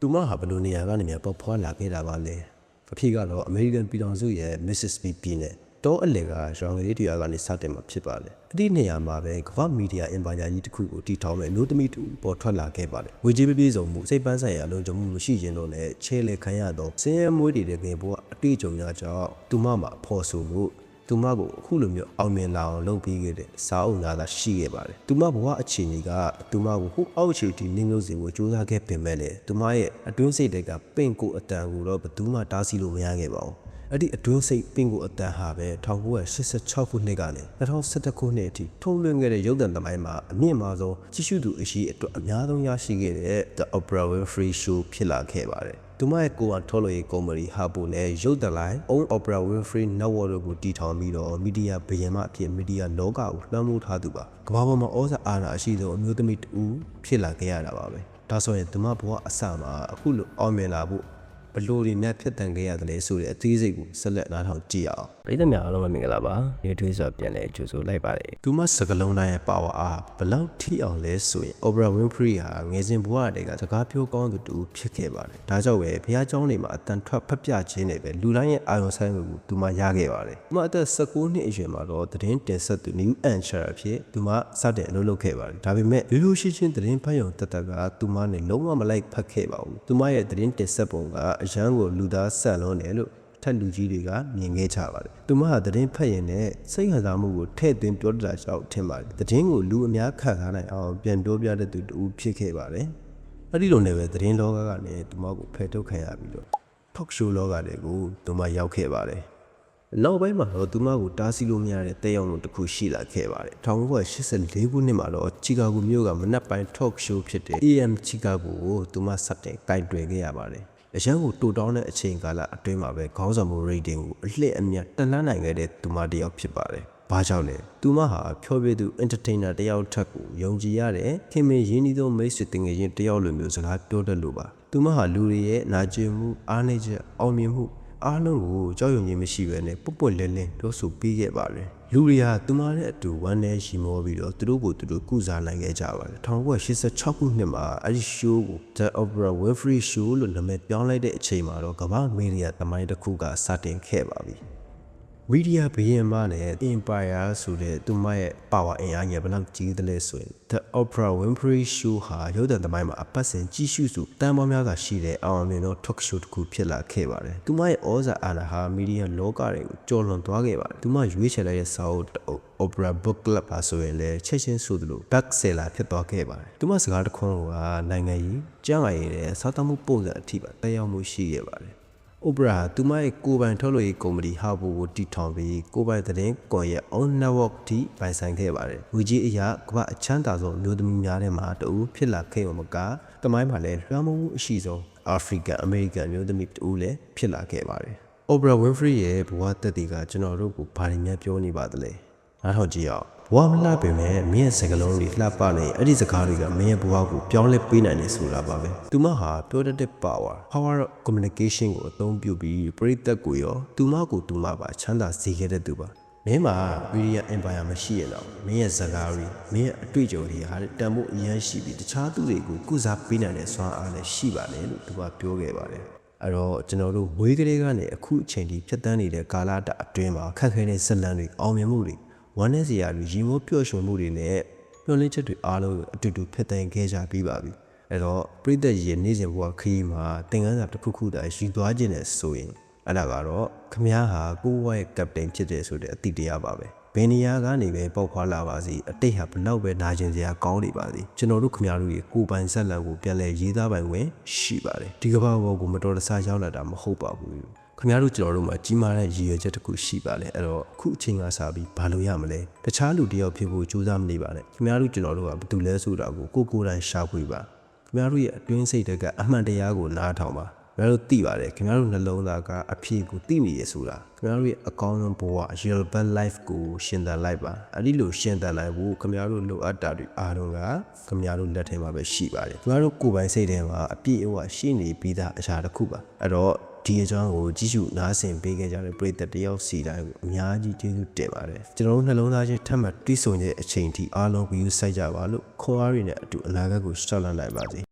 သူမဟာဘယ်လိုနေရာကနေများပေါက်ဖွာလာခဲ့တာပါလဲအဖြစ်ကတော့အမေရိကန်ပြည်ထောင်စုရဲ့ Mississippi ပြည်နယ်တောအလယ်ကရောင်လေးတရားကနေစတင်မှာဖြစ်ပါတယ်အဲ့ဒီနေရာမှာပဲကမ္ဘာမီဒီယာအင်ပါယာကြီးတစ်ခုကိုတည်ထောင်မဲ့နိုးသမီးတူပေါ်ထွက်လာခဲ့ပါတယ်ဝေကြီးပြည့်စုံမှုစိတ်ပန်းဆိုင်ရာလုံခြုံမှုမရှိခြင်းတို့နဲ့ချဲလေခံရသောစင်းရဲမွေးတွေတဲ့ငယ်ဘဝအတိအကျုံများကြောင့်သူမမှာဖော်ဆိုမှု သူမကိုအခုလိုမျိုးအောင်မြင်လာအောင်လုပ်ပြီးခဲ့တဲ့စာအုပ်နာသာရှိခဲ့ပါတယ်။သူမဘဝအခြေအနေကသူမကိုဟိုအောက်ခြေတီနင်းလို့စီကိုစူးစမ်းခဲ့ပင်မဲ့လေသူမရဲ့အတွင်းစိတ်တွေကပင့်ကိုအတန်ကိုတော့ဘယ်သူမှတားဆီးလို့မရခဲ့ပါဘူး။အဲ့ဒီအတွင်းစိတ်ပင့်ကိုအတန်ဟာပဲ1986ခုနှစ်ကနေ2011ခုနှစ်အထိထုံးလွှင့်ခဲ့တဲ့ရုပ်သံသမိုင်းမှာအမြင့်မားဆုံးကြီးစုသူအရှိအတွက်အများဆုံးရရှိခဲ့တဲ့ The Oprah Winfrey Show ဖြစ်လာခဲ့ပါတယ်။ သူမရဲ့ကိုယ်ကထုတ်လို့ရေးကုမ္ပဏီဟာပိုနဲ့ရုပ်သံလိုင်း Own Opera Winfrey Network တို့ကိုတည်ထောင်ပြီးတော့မီဒီယာဘယင်မအဖြစ်မီဒီယာလောကကိုလွှမ်းမိုးထားသူပါကမ္ဘာပေါ်မှာဩဇာအာဏာအရှိဆုံးအမျိုးသမီးတူဖြစ်လာခဲ့ရတာပါပဲဒါဆိုရင်သူမဘဝအစမှာအခုလိုအောင်မြင်လာဖို့ ဘလို့ဒီနဲ့ဖြစ်တန်ခဲ့ရတယ်လဲဆိုတဲ့အသေးစိတ်ကိုဆက်လက်နားထောင်ကြည့်အောင်ပရိသတ်များအားလုံးပဲမင်္ဂလာပါရေထွေးစွာပြန်လဲကြိုဆိုလိုက်ပါတယ်သူမစကလုံးတိုင်းရဲ့ပါဝါအားဘလောက်ထိအောင်လဲဆိုရင် Oprah Winfrey ဟာငယ်စဉ်ဘဝတည်းကစကားပြောကောင်းသူတူဖြစ်ခဲ့ပါတယ်။ဒါကြောင့်ပဲဘုရားကျောင်းတွေမှာအတန်ထွက်ဖက်ပြခြင်းတွေပဲလူတိုင်းရဲ့အာရုံစိုက်မှုကိုသူမရခဲ့ပါတယ်။သူမအသက်19နှစ်အရွယ်မှာတော့သတင်းတင်ဆက်သူ New Anchor အဖြစ်သူမစတင်အလုပ်လုပ်ခဲ့ပါတယ်။ဒါပေမဲ့ရိုးရိုးရှင်းရှင်းသတင်းဖတ်ရုံတက်တက်ကသူမနဲ့လုံးဝမလိုက်ဖက်ခဲ့ပါဘူး။သူမရဲ့သတင်းတင်ဆက်ပုံကအရန်ကိုလူသားဆက်လွန်းတယ်လို့ထက်လူကြီးတွေကမြင်ခဲ့ကြပါတယ်။သူမဟာသတင်းဖတ်ရင်လည်းစိတ်ခံစားမှုကိုထည့်သွင်းပြောတတ်တာကြောင့်ထင်ပါတယ်။သတင်းကိုလူအများခံစားနိုင်အောင်ပြန်ပြောပြတဲ့သူတူဖြစ်ခဲ့ပါတယ်။အဲ့ဒီလိုနဲ့ပဲသတင်းလောကကနေသူမကိုဖယ်ထုတ်ခံရပြီးတော့ talk show လောကတွေကိုသူမရောက်ခဲ့ပါတယ်။နောက်ပိုင်းမှာတော့သူမကိုတားဆီးလို့မရတဲ့တဲရောက်မှုတစ်ခုရှိလာခဲ့ပါတယ်1984ခုနှစ်မှာတော့ချီကာဂိုမြို့ကမနက်ပိုင်း talk show ဖြစ်တဲ့ AM ချီကာဂိုကိုသူမစတင်ကင်တွယ်ခဲ့ရပါတယ် အရန်ကိုတူတောင်းတဲ့အချိန်ကာလအတွင်းမှာပဲခေါင်းဆောင်မှု rating ကိုအလှည့်အမြတ်တက်လှမ်းနိုင်ခဲ့တဲ့သူမတစ်ယောက်ဖြစ်ပါတယ်။ဘာကြောင့်လဲ။သူမဟာဖြောပြသူ entertainer တစ်ယောက်ထက်ကိုယုံကြည်ရတဲ့ခင်မင်ရင်းနှီးသောမိတ်ဆွေတင်ငယ်ချင်းတစ်ယောက်လိုမျိုးစကားပြောတတ်လို့ပါ။သူမဟာလူတွေရဲ့နာကျင်မှုအားနည်းချက်အောင်မြင်မှု အားလုံးကိုကြောက်ရွံ့ခြင်းမရှိဘဲနဲ့ပုတ်ပွက်လဲလဲပြောဆိုပေးခဲ့ပါတယ်။လူတွေကသူမနဲ့အတူဝမ်းနဲ့ရှိမောပြီးတော့သူတို့ကိုသူတို့ကုစားနိုင်ခဲ့ကြပါတယ်1986ခုနှစ်မှာအဲ့ဒီ show ကို The Oprah Winfrey Show လို့နာမည်ပြောင်းလိုက်တဲ့အချိန်မှာတော့ကမ္ဘာမီဒီယာသမိုင်းတစ်ခုကစတင်ခဲ့ပါပြီ မီဒီယာဘရင်မနဲ့ Empire ဆိုတဲ့သူမရဲ့ power အင်အားငယ်ဘယ်လောက်ကြီးသလဲဆိုရင် The Oprah Winfrey Show ဟာရုပ်သံသမိုင်းမှာအပတ်စဉ်ကြီးစုစုတန်ပေါင်းများစွာရှိတဲ့အောင်မြင်သော talk show တစ်ခုဖြစ်လာခဲ့ပါတယ်။သူမရဲ့ဩဇာအာဏာဟာမီဒီယာလောကတွေကိုကျော်လွန်သွားခဲ့ပါတယ်။သူမရွေးချယ်လိုက်တဲ့စာအုပ်တစ်အုပ် Opera Book Club ပါဆိုရင်လည်းချက်ချင်းဆိုသလို back seller ဖြစ်သွားခဲ့ပါတယ်။သူမစကားတစ်ခွန်းကနိုင်ငံရေးကျန်းမာရေးနဲ့စားသမှုပုံစံအထိပါတက်ရောက်မှုရှိခဲ့ပါတယ်။ Opera သူမရဲ့ကိုယ်ပိုင်ထုတ်လုပ်ရေးကုမ္ပဏီဟာဘူကိုတည်ထောင်ပြီးကိုယ်ပိုင်သတင်းကွန်ရက် on network ထိပိုင်ဆိုင်ခဲ့ပါတယ်။ငွေကြီးအရာကမ္ဘာအချမ်းသာဆုံးအမျိုးသမီးများထဲမှာတူဖြစ်လာခဲ့မှာမကတမိုင်းမှာလည်းလွှမ်းမိုးမှုအရှိဆုံး African American အမျိုးသမီးတူလည်းဖြစ်လာခဲ့ပါတယ်။ Oprah Winfrey ရဲ့ဘဝတက်တည်ကကျွန်တော်တို့ကိုဘာတွေများပြောနေပါသလဲ။နားထောင်ကြည့်အောင် ဘဝမလှပင်မဲ့မင်းရဲ့စကားလုံးတွေလှပနေအဲ့ဒီစကားတွေကမင်းရဲ့ဘဝကိုပြောင်းလဲပေးနိုင်တယ်ဆိုတာပါပဲ။သူမဟာပြောတတ်တဲ့ power power of communication ကိုအသုံးပြုပြီးပရိသတ်ကိုရောသူမကိုသူမပါချမ်းသာစေခဲ့တဲ့သူပါ။မင်းမှာ media empire မရှိရတော့မင်းရဲ့စကားတွေမင်းရဲ့အတွေ့အကြုံတွေဟာတန်ဖို့အရန်ရှိပြီးတခြားသူတွေကိုကုစားပေးနိုင်တဲ့စွမ်းအားလည်းရှိပါတယ်လို့သူကပြောခဲ့ပါတယ်။အဲ့တော့ကျွန်တော်တို့ဝေးကလေးကနေအခုအချိန်ထိဖြတ်တန်းနေတဲ့ကာလတာအတွင်းမှာခက်ခဲတဲ့ဇက်လန်းတွေအောင်မြင်မှုတွေ ဝမ်းနည်းစရာတွေရီမိုးပျော့ရွှင်မှုတွေနဲ့မျှော်လင့်ချက်တွေအားလုံးအတူတူဖြစ်တဲ့ခဲ့ကြပြီးပါပြီအဲ့တော့ပြည်သက်ရဲ့နေ့စဉ်ဘဝခရီးမှာသင်ခန်းစာတစ်ခုခုတည်းယူသွားခြင်းနဲ့ဆိုရင်အဲ့ဒါကတော့ခမည်းဟာကိုယ့်ဘဝရဲ့ကပတိန်ဖြစ်တယ်ဆိုတဲ့အတိတရားပါပဲဘယ်နေရာကနေပဲပေါက်ခွာလာပါစီအတိတ်ဟာဘလောက်ပဲနာကျင်စရာကောင်းနေပါစီကျွန်တော်တို့ခမည်းတို့ရဲ့ကိုယ်ပိုင်ဆက်လံကိုပြန်လဲရေးသားပိုင်ဝင်ရှိပါတယ်ဒီကမ္ဘာဘောကိုမတော်တဆရောက်လာတာမဟုတ်ပါဘူး ခင်ဗျားတို့ကျွန်တော်တို့မှာကြီးမားတဲ့ရည်ရွယ်ချက်တစ်ခုရှိပါလေအဲ့တော့အခုအချိန်ကစပြီးဘာလို့ရမလဲတခြားလူတယောက်ဖြစ်ဖို့ကြိုးစားမနေပါနဲ့ခင်ဗျားတို့ကျွန်တော်တို့ကဘာတူလဲဆိုတာကိုကိုကိုယ်တိုင်ရှာဖွေပါခင်ဗျားတို့ရဲ့အတွင်းစိတ်တွေကအမှန်တရားကိုနားထောင်ပါခင်ဗျားတို့သိပါတယ်ခင်ဗျားတို့နှလုံးသားကအဖြစ်ကိုသိမိရဆိုတာခင်ဗျားတို့ရဲ့အကောင်းဆုံးဘဝ real bad life ကိုရှင်သန်လိုက်ပါအဲ့ဒီလိုရှင်သန်နိုင်ဖို့ခင်ဗျားတို့လိုအပ်တာတွေအားလုံးကခင်ဗျားတို့လက်ထဲမှာပဲရှိပါတယ်ခင်ဗျားတို့ကိုယ်ပိုင်စိတ်ထဲမှာအပြည့်အဝရှိနေပြီးသားအရာတစ်ခုပါအဲ့တော့ ဒီအကြောင်းကိုကြည့်ရှုနားဆင်ပေးခဲ့ကြတဲ့ပရိသတ်တယောက်စီတိုင်းကိုအများကြီးကျေးဇူးတင်ပါတယ်ကျွန်တော်တို့နှလုံးသားချင်းထပ်မံတွိဆုံတဲ့အချိန်ထိအားလုံး view စိုက်ကြပါလို့ခေါ်အားရည်နဲ့အတူအနာဂတ်ကိုရှောက်လန်းနိုင်ပါစေ